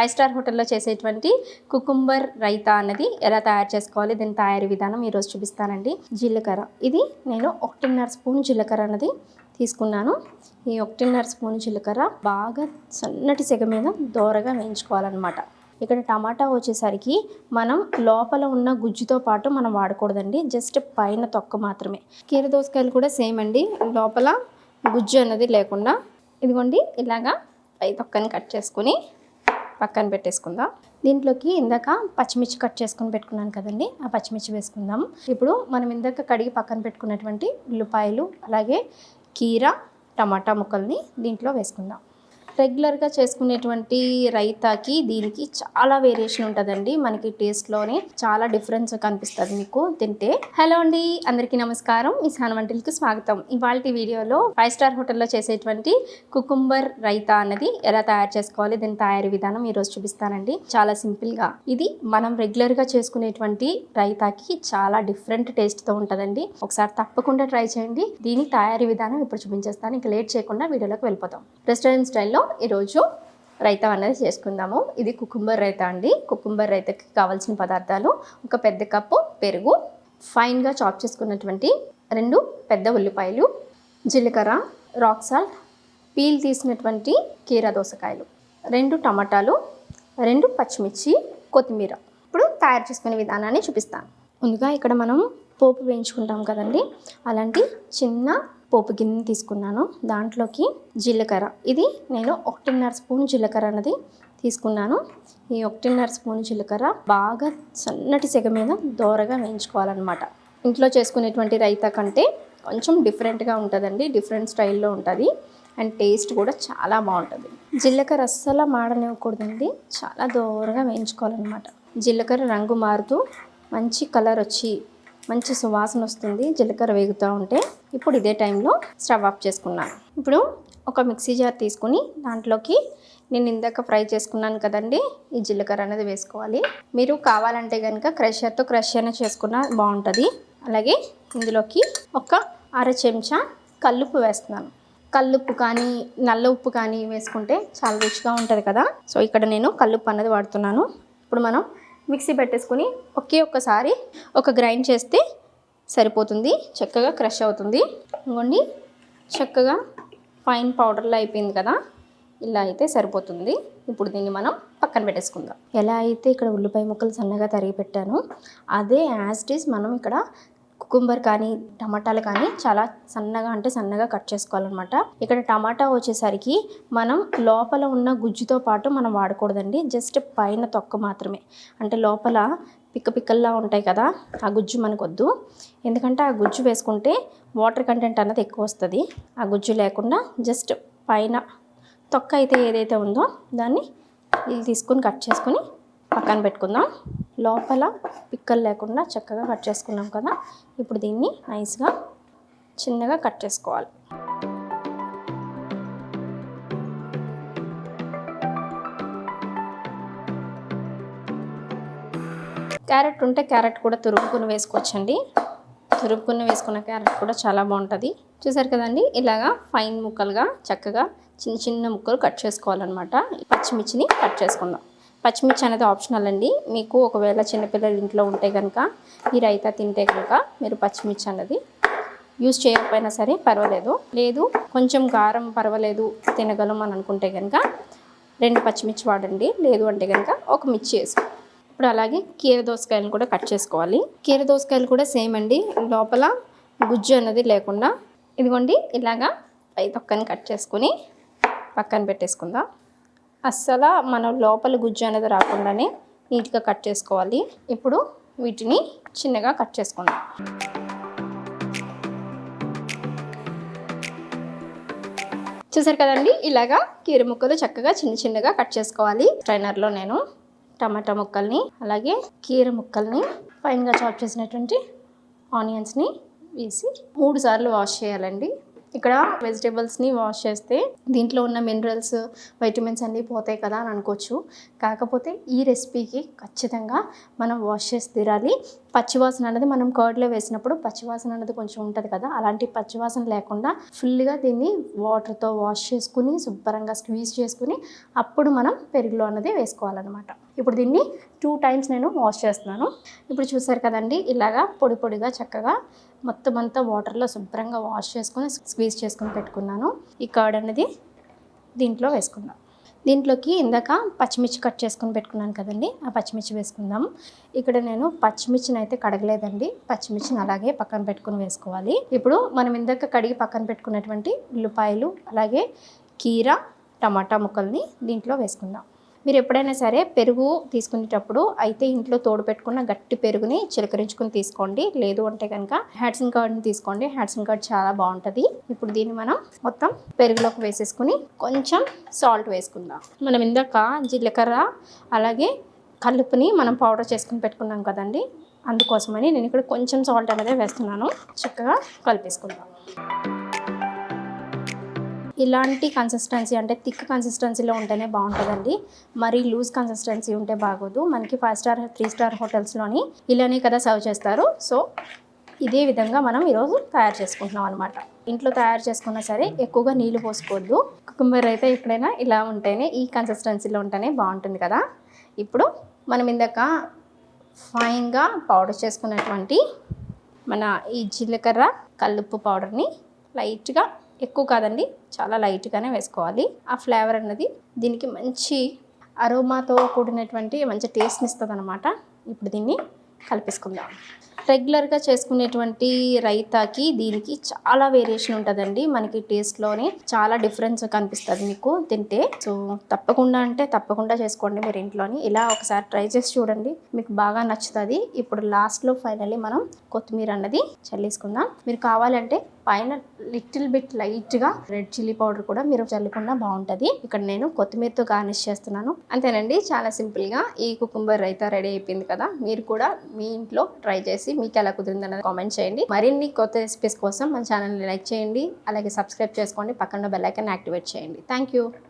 Five star హోటల్లో చేసేటువంటి cucumber raita అన్నది ఎలా తయారు చేసుకోవాలి దీని తయారీ విధానం ఈరోజు చూపిస్తానండి. జీలకర్ర. ఇది నేను ఒకటిన్నర స్పూన్ జీలకర్ర అన్నది తీసుకున్నాను. ఈ ఒకటిన్నర స్పూన్ జీలకర్ర బాగా సన్నటి సెగ మీద దోరగా వేయించుకోవాలన్నమాట. ఇక్కడ టమాటా వచ్చేసరికి మనం లోపల ఉన్న గుజ్జుతో పాటు మనం వాడకూడదండి జస్ట్ పైన తొక్క మాత్రమే. కీర దోసకాయలు కూడా సేమ్ అండి లోపల గుజ్జు అన్నది లేకుండా. ఇదిగోండి ఇలాగా పై తొక్కని కట్ చేసుకుని పక్కన పెట్టేసుకుందాం. దీంట్లోకి ఇందాక పచ్చిమిర్చి కట్ చేసుకుని పెట్టుకున్నాను కదండి ఆ పచ్చిమిర్చి వేసుకుందాం. ఇప్పుడు మనం ఇందాక కడిగి పక్కన పెట్టుకున్నటువంటి ఉల్లిపాయలు అలాగే కీర టమాటా ముక్కల్ని దీంట్లో వేసుకుందాం. రెగ్యులర్గా చేసుకునేటువంటి రైతాకి దీనికి చాలా వేరియేషన్ ఉంటుందండి. మనకి టేస్ట్లోనే చాలా డిఫరెన్స్ కనిపిస్తుంది మీకు తింటే. హలో అండి అందరికీ నమస్కారం. మీ సాన వంటలకు స్వాగతం. ఇవాళ వీడియోలో ఫైవ్ స్టార్ హోటల్లో చేసేటువంటి కుకుంబర్ రైతా అన్నది ఎలా తయారు చేసుకోవాలి దీని తయారీ విధానం ఈరోజు చూపిస్తానండి. చాలా సింపుల్గా ఇది మనం రెగ్యులర్గా చేసుకునేటువంటి రైతాకి చాలా డిఫరెంట్ టేస్ట్తో ఉంటుందండి. ఒకసారి తప్పకుండా ట్రై చేయండి. దీని తయారీ విధానం ఇప్పుడు చూపించేస్తాను. ఇంకా లేట్ చేయకుండా వీడియోలోకి వెళ్ళిపోతాం రెస్టారెంట్ స్టైల్లో ఈరోజు రైతా అనేది చేసుకుందాము. ఇది కుకుంబర్ రైతా అండి. కుకుంబర్ రైతాకి కావాల్సిన పదార్థాలు ఒక పెద్ద కప్పు పెరుగు ఫైన్గా చాప్ చేసుకున్నటువంటి రెండు పెద్ద ఉల్లిపాయలు జీలకర్ర రాక్ సాల్ట్ పీల్ తీసినటువంటి కీరా దోసకాయలు రెండు టమాటాలు రెండు పచ్చిమిర్చి కొత్తిమీర. ఇప్పుడు తయారు చేసుకునే విధానాన్ని చూపిస్తాను. ముందుగా ఇక్కడ మనం పోపు వేయించుకుంటాం కదండి. అలాంటి చిన్న పోపు గిన్నె తీసుకున్నాను. దాంట్లోకి జీలకర్ర. ఇది నేను ఒకటిన్నర స్పూన్ జీలకర్ర అన్నది తీసుకున్నాను. ఈ ఒకటిన్నర స్పూన్ జీలకర్ర బాగా సన్నటి సెగ మీద దోరగా వేయించుకోవాలన్నమాట. ఇంట్లో చేసుకునేటువంటి రైతా కంటే కొంచెం డిఫరెంట్గా ఉంటుందండి. డిఫరెంట్ స్టైల్లో ఉంటుంది. అండ్ టేస్ట్ కూడా చాలా బాగుంటుంది. జీలకర్ర అస్సలు మాడనివ్వకూడదండి. చాలా దూరంగా వేయించుకోవాలన్నమాట. జీలకర్ర రంగు మారుతూ మంచి కలర్ వచ్చి మంచి సువాసన వస్తుంది జీలకర్ర వేగుతూ ఉంటే. ఇప్పుడు ఇదే టైంలో స్టవ్ ఆఫ్ చేసుకున్నాను. ఇప్పుడు ఒక మిక్సీ జార్ తీసుకుని దాంట్లోకి నేను ఇందాక ఫ్రై చేసుకున్నాను కదండి ఈ జీలకర్ర అనేది వేసుకోవాలి. మీరు కావాలంటే కనుక క్రషర్తో క్రష్ అయినా చేసుకున్నా బాగుంటుంది. అలాగే ఇందులోకి ఒక అర చెంచా కల్లుప్పు వేస్తున్నాను. కల్లుప్పు కానీ నల్ల ఉప్పు కానీ వేసుకుంటే చాలా రుచిగా ఉంటుంది కదా. సో ఇక్కడ నేను కల్లుప్పు అనేది వాడుతున్నాను. ఇప్పుడు మనం మిక్సీ పెట్టేసుకుని ఒకే ఒక్కసారి ఒక గ్రైండ్ చేస్తే సరిపోతుంది. చక్కగా క్రష్ అవుతుంది. ఇంకోండి చక్కగా ఫైన్ పౌడర్లో అయిపోయింది కదా? ఇలా అయితే సరిపోతుంది. ఇప్పుడు దీన్ని మనం పక్కన పెట్టేసుకుందాం. ఎలా అయితే ఇక్కడ ఉల్లిపాయ ముక్కలు సన్నగా తరిగి పెట్టాను అదే యాజ్ ఇట్ ఈస్ మనం ఇక్కడ కుకుంబర్ కానీ టమాటాలు కానీ చాలా సన్నగా అంటే సన్నగా కట్ చేసుకోవాలన్నమాట. ఇక్కడ టమాటా వచ్చేసరికి మనం లోపల ఉన్న గుజ్జుతో పాటు మనం వాడకూడదండి. జస్ట్ పైన తొక్క మాత్రమే. అంటే లోపల పిక్క పిక్కల్లా ఉంటాయి కదా ఆ గుజ్జు మనకు వద్దు ఎందుకంటే ఆ గుజ్జు వేసుకుంటే వాటర్ కంటెంట్ అన్నది ఎక్కువ వస్తుంది. ఆ గుజ్జు లేకుండా జస్ట్ పైన తొక్క అయితే ఏదైతే ఉందో దాన్ని ఇది తీసుకుని కట్ చేసుకుని పక్కన పెట్టుకుందాం. లోపల పిక్కలు లేకుండా చక్కగా కట్ చేసుకున్నాం కదా. ఇప్పుడు దీన్ని నైస్గా చిన్నగా కట్ చేసుకోవాలి. క్యారెట్ ఉంటే క్యారెట్ కూడా తురుముకుని వేసుకోవచ్చండి. తురుముకుని వేసుకున్న క్యారెట్ కూడా చాలా బాగుంటుంది. చూసారు కదండి? ఇలాగా ఫైన్ ముక్కలుగా చక్కగా చిన్న చిన్న ముక్కలు కట్ చేసుకోవాలన్నమాట. పచ్చిమిర్చిని కట్ చేసుకుందాం. పచ్చిమిర్చి అనేది ఆప్షనల్ అండి. మీకు ఒకవేళ చిన్నపిల్లలు ఇంట్లో ఉంటే కనుక ఈ రైతా తింటే కనుక మీరు పచ్చిమిర్చి అనేది యూజ్ చేయకపోయినా సరే పర్వాలేదు. లేదు కొంచెం కారం పర్వాలేదు తినగలం అని అనుకుంటే కనుక రెండు పచ్చిమిర్చి వాడండి. లేదు అంటే కనుక ఒక మిర్చి వేసుకో. ఇప్పుడు అలాగే కీర దోసకాయలు కూడా కట్ చేసుకోవాలి. కీర దోసకాయలు కూడా సేమ్ అండి. లోపల గుజ్జు అన్నది లేకుండా ఇదిగోండి ఇలాగా పై తొక్కని కట్ చేసుకుని పక్కన పెట్టేసుకుందాం. అస్సలు మనం లోపల గుజ్జు అనేది రాకుండానే నీట్గా కట్ చేసుకోవాలి. ఇప్పుడు వీటిని చిన్నగా కట్ చేసుకుందాం. చూసారు కదండి? ఇలాగా కీర ముక్కలు చక్కగా చిన్న చిన్నగా కట్ చేసుకోవాలి. ట్రైనర్లో నేను టమాటా ముక్కల్ని అలాగే కీర ముక్కల్ని ఫైన్గా చాప్ చేసినటువంటి ఆనియన్స్ని వేసి మూడు సార్లు వాష్ చేయాలండి. ఇక్కడ వెజిటేబుల్స్ని వాష్ చేస్తే దీంట్లో ఉన్న మినరల్స్ వైటమిన్స్ అన్నీ పోతాయి కదా అని అనుకోవచ్చు. కాకపోతే ఈ రెసిపీకి ఖచ్చితంగా మనం వాష్ చేసి తీరాలి. పచ్చివాసన అనేది మనం కర్డ్లో వేసినప్పుడు పచ్చివాసన అనేది కొంచెం ఉంటుంది కదా అలాంటి పచ్చివాసన లేకుండా ఫుల్గా దీన్ని వాటర్తో వాష్ చేసుకుని శుభ్రంగా స్క్వీజ్ చేసుకుని అప్పుడు మనం పెరుగులో అన్నది వేసుకోవాలన్నమాట. ఇప్పుడు దీన్ని టూ టైమ్స్ నేను వాష్ చేస్తున్నాను. ఇప్పుడు చూసారు కదండి ఇలాగా పొడి పొడిగా చక్కగా మొత్తం అంతా వాటర్లో శుభ్రంగా వాష్ చేసుకుని స్క్వీజ్ చేసుకుని పెట్టుకున్నాను. ఈ కర్డ్ అనేది దీంట్లో వేసుకున్నాను దీంట్లోకి ఇందాక పచ్చిమిర్చి కట్ చేసుకుని పెట్టుకున్నాను కదండి ఆ పచ్చిమిర్చి వేసుకుందాం. ఇక్కడ నేను పచ్చిమిర్చిని అయితే కడగలేదండి పచ్చిమిర్చిని అలాగే పక్కన పెట్టుకుని వేసుకోవాలి. ఇప్పుడు మనం ఇందాక కడిగి పక్కన పెట్టుకున్నటువంటి ఉల్లిపాయలు అలాగే కీర టమాటా ముక్కల్ని దీంట్లో వేసుకుందాం. మీరు ఎప్పుడైనా సరే పెరుగు తీసుకునేటప్పుడు అయితే ఇంట్లో తోడు పెట్టుకున్న గట్టి పెరుగుని చిలకరించుకుని తీసుకోండి. లేదు అంటే కనుక హ్యాడ్సన్ కార్డ్ని తీసుకోండి. హ్యాడ్సన్ కార్డ్ చాలా బాగుంటుంది. ఇప్పుడు దీన్ని మనం మొత్తం పెరుగులోకి వేసేసుకుని కొంచెం సాల్ట్ వేసుకుందాం. మనం ఇందాక జీలకర్ర అలాగే కలుపుని మనం పౌడర్ చేసుకుని పెట్టుకున్నాం కదండి. అందుకోసమని నేను ఇక్కడ కొంచెం సాల్ట్ అనేది వేస్తున్నాను. చక్కగా కలిపేసుకుందాం. ఇలాంటి కన్సిస్టెన్సీ అంటే థిక్ కన్సిస్టెన్సీలో ఉంటేనే బాగుంటుందండి. మరీ లూజ్ కన్సిస్టెన్సీ ఉంటే బాగోదు. మనకి ఫైవ్ స్టార్ త్రీ స్టార్ హోటల్స్లోని ఇలానే కదా సర్వ్ చేస్తారు. సో ఇదే విధంగా మనం ఈరోజు తయారు చేసుకుంటున్నాం అనమాట ఇంట్లో తయారు చేసుకున్నా సరే ఎక్కువగా నీళ్ళు పోసుకోవద్దు. కుకుంబర్ అయితే ఎప్పుడైనా ఇలా ఉంటేనే ఈ కన్సిస్టెన్సీలో ఉంటేనే బాగుంటుంది కదా. ఇప్పుడు మనం ఇందాక ఫైన్గా పౌడర్ చేసుకున్నటువంటి మన ఈ జీలకర్ర కల్లుప్పు పౌడర్ని లైట్గా ఎక్కువ కాదండి చాలా లైట్గానే వేసుకోవాలి. ఆ ఫ్లేవర్ అన్నది దీనికి మంచి అరోమాతో కూడినటువంటి మంచి టేస్ట్ని ఇస్తుంది అనమాట ఇప్పుడు దీన్ని కలిపేసుకుందాం. రెగ్యులర్గా చేసుకునేటువంటి రైతాకి దీనికి చాలా వేరియేషన్ ఉంటుందండి. మనకి టేస్ట్లోనే చాలా డిఫరెన్స్ కనిపిస్తుంది మీకు తింటే. సో తప్పకుండా అంటే తప్పకుండా చేసుకోండి మీరు ఇంట్లోని. ఇలా ఒకసారి ట్రై చేసి చూడండి. మీకు బాగా నచ్చుతుంది. ఇప్పుడు లాస్ట్లో ఫైనల్లీ మనం కొత్తిమీర అన్నది చల్లేసుకుందాం. మీరు కావాలంటే పైన లిటిల్ బిట్ లైట్గా రెడ్ చిల్లీ పౌడర్ కూడా మీరు చల్లుకున్నా బాగుంటుంది. ఇక్కడ నేను కొత్తిమీరతో గార్నిష్ చేస్తున్నాను. అంతేనండి. చాలా సింపుల్గా ఈ కుకుంబర్ రైతా రెడీ అయిపోయింది కదా. మీరు కూడా మీ ఇంట్లో ట్రై చేసి మీకు ఎలా కుదిరిందన్నది కామెంట్ చేయండి. మరిన్ని కొత్త రెసిపీస్ కోసం మన ఛానల్ని లైక్ చేయండి. అలాగే సబ్స్క్రైబ్ చేసుకోండి. పక్కన బెల్ యాక్టివేట్ చేయండి. Thank you